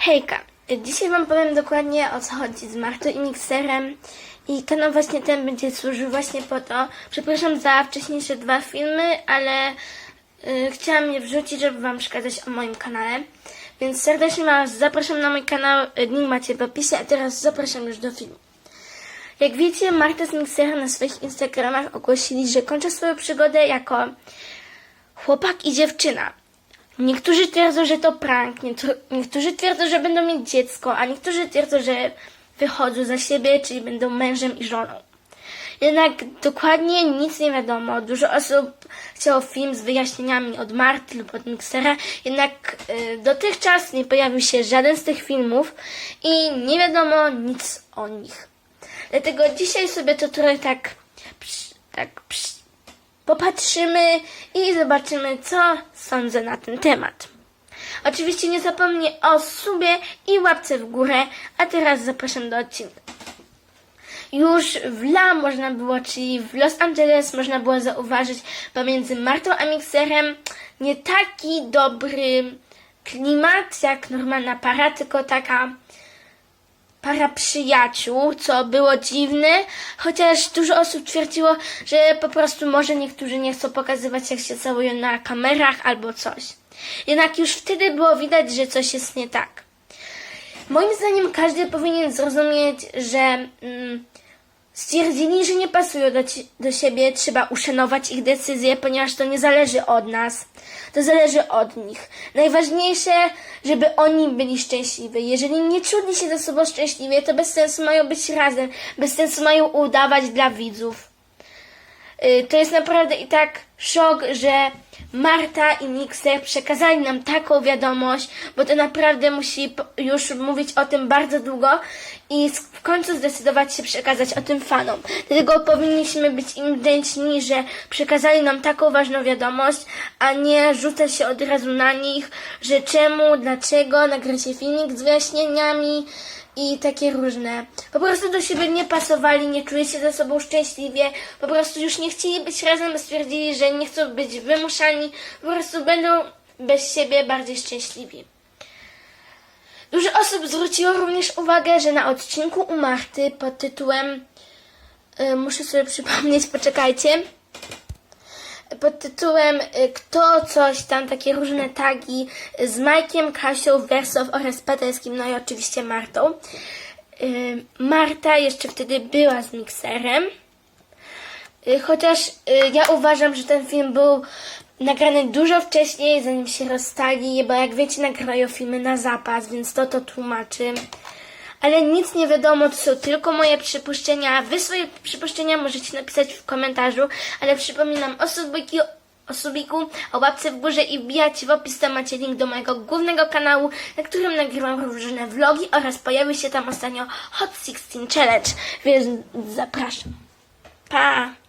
Hejka, dzisiaj Wam powiem dokładnie o co chodzi z Martą i Mikserem i kanał właśnie ten będzie służył właśnie po to. Przepraszam za wcześniejsze dwa filmy, ale y, chciałam je wrzucić, żeby Wam przekazać o moim kanale. Więc serdecznie Was zapraszam na mój kanał, y, link macie w opisie, a teraz zapraszam już do filmu. Jak wiecie, Marta z Mikserem na swoich Instagramach ogłosili, że kończy swoją przygodę jako chłopak i dziewczyna. Niektórzy twierdzą, że to prank, niektórzy, twierdzą, że będą mieć dziecko, a niektórzy twierdzą, że wychodzą za siebie, czyli będą mężem i żoną. Jednak dokładnie nic nie wiadomo. Dużo osób chciało film z wyjaśnieniami od Marty lub od Mixera, jednak y, dotychczas nie pojawił się żaden z tych filmów i nie wiadomo nic o nich. Dlatego dzisiaj sobie to trochę tak, psz, tak psz, popatrzymy i zobaczymy, co sądzę na ten temat. Oczywiście nie zapomnij o subie i łapce w górę, a teraz zapraszam do odcinka. Już w La można było, czyli w Los Angeles można było zauważyć pomiędzy Martą a Mixerem nie taki dobry klimat jak normalna para, tylko taka para przyjaciół, co było dziwne, chociaż dużo osób twierdziło, że po prostu może niektórzy nie chcą pokazywać, jak się całują na kamerach albo coś. Jednak już wtedy było widać, że coś jest nie tak. Moim zdaniem każdy powinien zrozumieć, że mm, stwierdzili, że nie pasują do, do siebie, trzeba uszanować ich decyzje, ponieważ to nie zależy od nas, to zależy od nich. Najważniejsze, żeby oni byli szczęśliwi. Jeżeli nie czuli się ze sobą szczęśliwie, to bez sensu mają być razem, bez sensu mają udawać dla widzów. Y, To jest naprawdę i tak szok, że Marta i Mixer przekazali nam taką wiadomość, bo to naprawdę musi już mówić o tym bardzo długo i w końcu zdecydować się przekazać o tym fanom. Dlatego powinniśmy być im wdzięczni, że przekazali nam taką ważną wiadomość, a nie rzucać się od razu na nich, że czemu, dlaczego, nagracie filmik z wyjaśnieniami, i takie różne. Po prostu do siebie nie pasowali, nie czuli się ze sobą szczęśliwie, po prostu już nie chcieli być razem, stwierdzili, że nie chcą być wymuszani, po prostu będą bez siebie bardziej szczęśliwi. Dużo osób zwróciło również uwagę, że na odcinku u Marty pod tytułem y, muszę sobie przypomnieć, poczekajcie pod tytułem y, Kto coś tam, takie różne tagi z Majkiem, Kasią, Wersow oraz Pateckim, no i oczywiście Martą. Y, Marta jeszcze wtedy była z mikserem. Y, Chociaż ja uważam, że ten film był nagrany dużo wcześniej, zanim się rozstali, bo jak wiecie, nagrają filmy na zapas, więc to to tłumaczy. Ale nic nie wiadomo, to są tylko moje przypuszczenia. Wy swoje przypuszczenia możecie napisać w komentarzu, ale przypominam o subiki, o subiku, o łapce w górze i wbijać w opis, tam macie link do mojego głównego kanału, na którym nagrywam różne vlogi oraz pojawił się tam ostatnio Hot 16 Challenge, więc zapraszam. Pa!